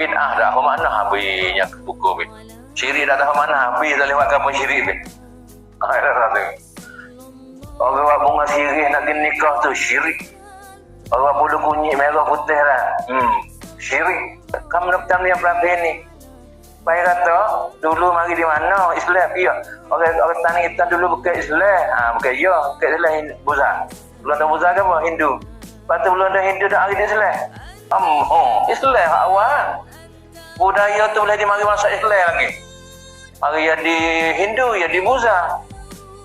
Bid'ah dah apa mana habis yang kuku bin. Syirik dah tahu mana habis tak lewat kapal syirik. Ah, ada satu. Orang buat bunga syirik nak kena nikah tu syirik. Orang bulu kunyit merah putih dah. Hmm, syirik. Kamu nak tahu yang berapa ni? Baik kata, dulu mari di mana Islam? Ya. Orang orang tani kita dulu bukan Islam. Ha, bukan ya, bukan Islam Buza. Belum ada Buza ke apa? Hindu. Lepas tu belum ada Hindu dah hari di Islam. Um, oh, Islam awal. Budaya tu boleh dimari masuk Islam lagi. Mari jadi Hindu, jadi Buza.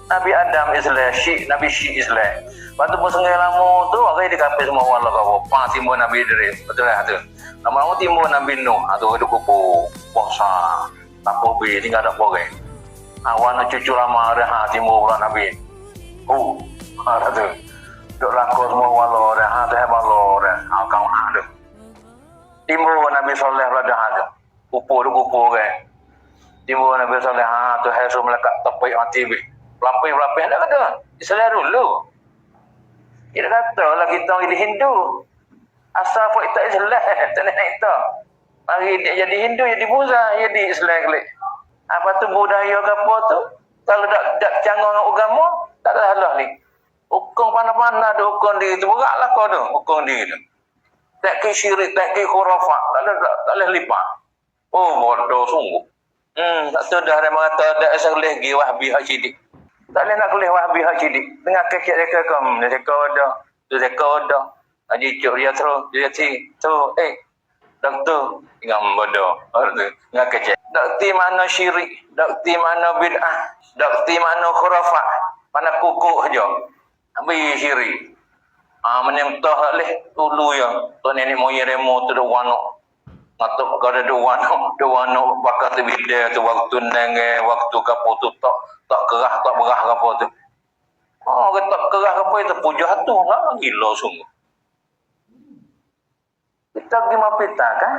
Nabi Adam Islam, Syik, Nabi Syik Islam. Lepas tu pun sengai lama tu, orang dia kapil semua Allah kau. Pang timbul Nabi Idris. Betul lah tu. Lama-lama timbul Nabi Nuh. Ha, tu hidup kubur. Puasa. Tak apa tinggal tak kan. Awan cucu lama ada ha, timbul pula Nabi. Oh, ha, tu. Duk laku semua wala dah. Ha, tu hebat dah. Ha, kau ha, tu. Timbul Nabi Soleh pula dah ha, tu. Kupur tu kupur kan. Timbul Nabi Soleh. Ha, tu hai suruh melekat tepik mati. Pelapis-pelapis ada kata. Islam dulu. Kita kata lah kita jadi Hindu. Asal pun tak Islam. Tak nak kita. Mari dia jadi Hindu, jadi Buddha, jadi Islam klik. Apa tu budaya apa tu? Kalau tak tak canggung dengan agama, tak ada salah ni. Hukum mana-mana ada hukum diri tu. Beratlah kau tu, hukum diri tu. Tak ke syirik, tak ke khurafat. Tak ada, tak, tak boleh lipat. Oh, bodoh sungguh. Hmm, tak tahu dah ada ada asal boleh pergi wahbi hak sidik. Tak boleh nak kelih wahbi hak sidik. Dengar kecil dia kekam. Dia cakap ada. Dia cakap ada. Haji cuk dia terus. Dia si. Tu. Eh. Doktor. Ingat bodoh. Dengar kecil. Dokti mana syirik. Dokti mana bid'ah. Dokti mana khurafat. Mana kukuk je. Habis syirik. Ah, menentah leh dulu ya. Tu nenek moyang remo tu dah wanok. Ngatuk kau ada dua no, dua no bakat lebih dia tu waktu nenge, waktu kapo tu tak tak kerah tak berah kapo tu. Oh, tak kerah kapo itu puja tu lah gila sungguh. Kita pergi mapita kan?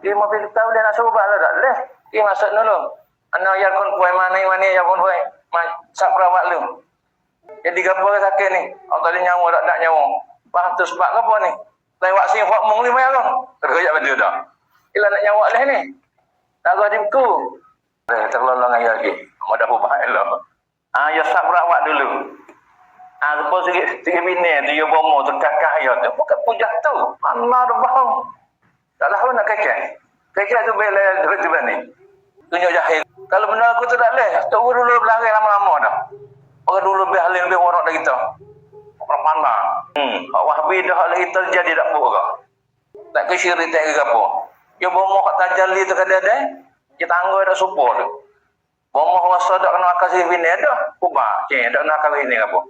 Pergi mapita boleh nak suruh lah tak boleh. Pergi masuk dulu. Anak yang kon puai mana mana yang kon puai. Sak perawat lu. Jadi gapo sakit ni? Oh tadi nyawa tak nak nyawa. Faham tu sebab apa ni? Lewat sini buat mung ni bayar? Terkejap pada dah. Ila nak nyawa lah ni. Tak ada dimku. Eh, terlolong ayah lagi. Mudah baik lah. Ah, ya sak perawat dulu. Ah, lepas sikit, sikit bini tu, ya bomo tu, kakak ayah tu. Bukan pujah tu. Mana dah bohong. Tak tahu nak kecek. Kecek tu bila duit tu ni. Tunjuk jahil. Kalau benda aku tu tak boleh. Tak dulu berlari lama-lama dah. Orang dulu lebih halil, lebih warak dah kita. Orang pandang. Hmm. Hak wahbi dah hak lagi terjadi tak apa ke? Tak ke syirik tak ke apa? Ya bomo hak tajalli tu kadang-kadang. Kita anggap dah support tu. Bomo wasa dak kena akal sini bini ada. Kuba. Cik, dak kena akal ini apa?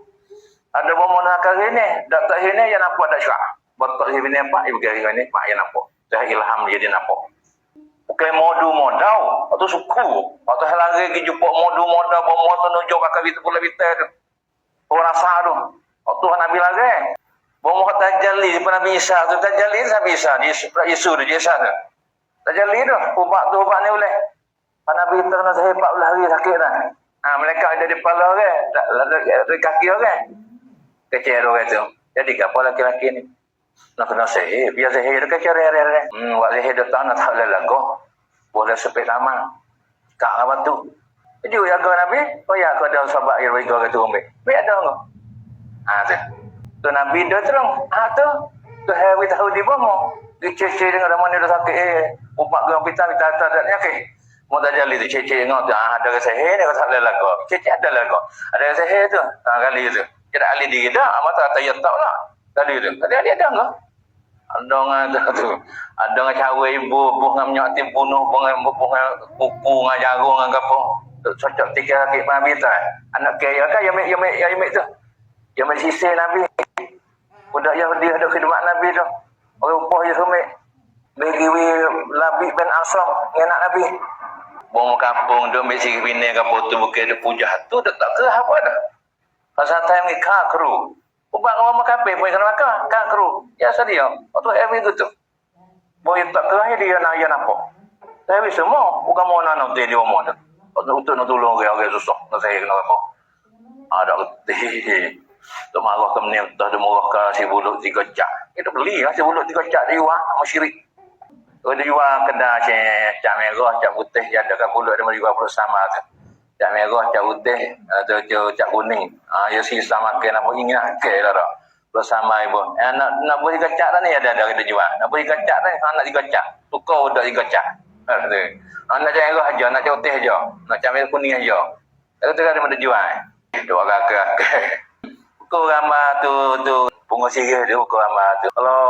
Ada bomo nak akal ini. Dak tak ini yang apa dak syak. Betul sini apa? Ibu gari ini pak yang apa? Dah ilham jadi apa? Bukan modu modal. Atau suku. Atau hal lagi pergi jumpa modu modal. Bomo tu nujuk akal itu pula kita tu. Orang rasa tu. Waktu Nabi lagi. Bawa kata tajalli di Nabi Isa tu tajalli Nabi Isa di Yesus tu Isa tu. Tajalli tu ubat tu ubat ni boleh. Nabi kita kena sahih 40 hari sakit dah. Ha, mereka ada di kepala orang, tak ada kaki orang. Kecil orang tu. Jadi apa laki-laki ni? Nak kena sahih, biar sahih tu kecil rere-rere. Hmm, buat sahih tu tak nak tak boleh lagu. Boleh sepit lama. Kak apa tu? Jadi jaga Nabi, oh ya aku ada sahabat yang bagi kau kata umbi. Biar ada kau. Ha tu. Tu Nabi dah terang. Ha tu. Tu hari tahu di bawah. Dicece dengan ramai dia sakit. Eh, umat geram pita pita tak ada nyakit. Mau tak jali tu cece ngau tu. Ah, ada rasa he ni kau tak boleh lagu. Cece ada lagu. Ada rasa he tu. Ha kali tu. Kita ahli diri dah. Mata tak ya tak lah. Tadi tu. Tadi ada ada enggak? Ada ngah tu. Ada ngah cawe ibu, buh ngam nyok tim bunuh, buh buh ngam kuku ngah jagung ngah gapo. Cocok tiga kaki mami tu. Anak kaya kan yang yang yang tu. Yang sisi Nabi. Budak Yahudi ada khidmat Nabi tu. Orang upah je. Bagi Labi bin Asam, anak Nabi. Bong kampung tu mesti bini kampung tu bukan ada puja tu tak tak ke apa dah. Pasal time ni ka kru. Ubak ngomong makape boleh kena makan ka kru. Ya sedia. Waktu every tu tu. Boleh tak ke dia nak ya nampak. Tapi semua bukan mau nak dia dia mau tu. Untuk nak tolong orang orang susah. Nak saya kena apa. Ada ketih. Tak marah ke menim, tak ada murah ke si bulut tiga cak. Kita beli lah si bulut tiga cak di wak, sama syirik. Oh, dia jual kedai cak merah, cak putih, yang ada kat pulut dia jual pulut sama tu. Cak merah, cak putih, atau cak, cak kuning. Ah, ya si sama ke nak ingat ke lah tak. Pulut sama ibu. Eh, nak nak beli kacak tak ni ada ada kita jual. Nak beli kacak tak, ah, nak dikacak. Tukar. Ha, tu. Ah, nak cak merah aja, nak cak putih aja. Nak cak merah kuning aja. Itu tu ada jual. Dua kakak. Pukul ramah tu tu bunga sirih dia pukul ramah tu. Kalau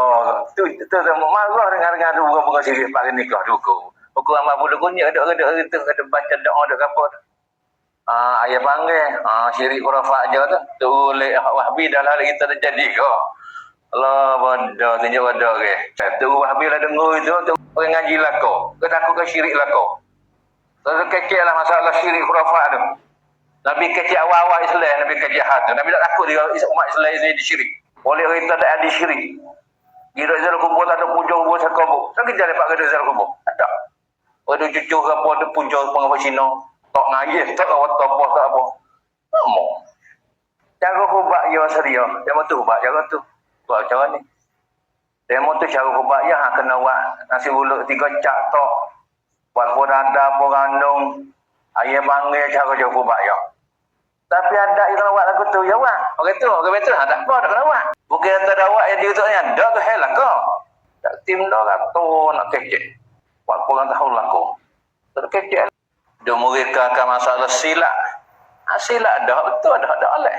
tu tu tu marah dengan dengan tu bunga bunga sirih pak nikah duku. Pukul ramah bulu kunyit ada ada ada tu ada baca doa ada apa tu. Ah ayah panggil ah syirik khurafat je tu. Tu oleh wahbi dah lah kita terjadi ke. Allah bodoh tunjuk bodoh ke. Tu wahbi lah dengar itu tu orang ngaji lah kau. Kau takut ke syirik lah kau. Tu kecil lah masalah syirik khurafat tu. Nabi kecil awal-awal Islam, Nabi kecil hati. Nabi tak takut dia umat Islam ini disyirik. Oleh kita tak ada syirik. Kira Zal Kubur tak ada puja kubur sakabur. Tak kerja lepak ke Zal Kubur. Tak ada. Ada cucu ke apa, ada puja pengapa Cina. Tak ngaji, tak awak tak apa, tak apa. Nama. Cara kubak ya seria. Dia mahu tu kubak, cara tu. Buat cara ni. Dia mahu tu cara kubak ya, ha, kena buat nasi bulut tiga cak tok. Buat pun ada, pun. Ayah panggil cara cara kubak ya. Tapi ada yang kalau buat lagu tu, ya buat. Orang tu, orang betul. Ha, tak apa, tak kena buat. Bukan kata ada buat yang dia tu yang dah tu hell lah kau. Tak tim dah lah tu nak kecek. Buat orang tahu lah kau. Tak. Dia mereka akan masalah silap. Ha, silap dah, betul dah, dah oleh.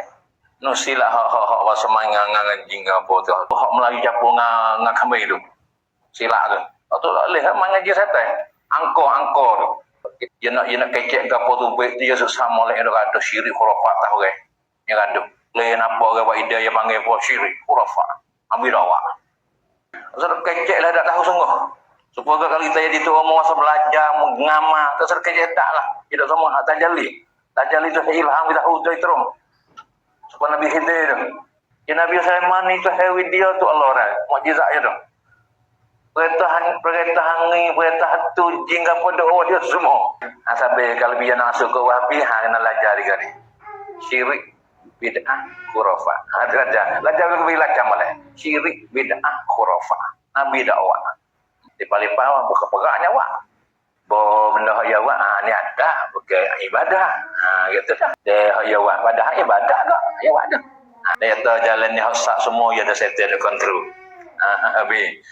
No silap hak hak hak bahasa mangang ngan jing apa tu. Hak Melayu campur ngan ngan kambing tu. Silap tu. Tu tak boleh mangang je setan. Angkor-angkor tu dia nak dia nak kecek ke apa tu baik dia sesama lain ada ada syirik khurafat tahu ke yang ada lain apa ke buat ide yang panggil apa syirik khurafat ambil awak Asal kecek lah tak tahu sungguh supaya kalau kita jadi tu orang masa belajar mengamal tak ser kecek tak lah. Tidak semua hak tajali. Tajali tu ilham kita hudai terung supaya Nabi Khidir tu. Ya Nabi Sulaiman itu hewi dia tu Allah orang mukjizat dia tu. Perintah ni perintah tu jingga pun doa dia semua. Ha, sampai kalau dia nak masuk ke wahabi ha, kena lajar dia ni syirik bid'ah khurafah. Ha, ada ada lajar lebih lacam boleh syirik bid'ah khurafah. Nabi dakwah di paling bawah buka peraknya wak bo benda ya wak ha, ni ada bukan ibadah. Ha, gitu dah. Dia ya wak padahal ibadah kok ya wak dah. Ha, dia tahu jalan ni hak semua ya ada settle control. Ha, habis.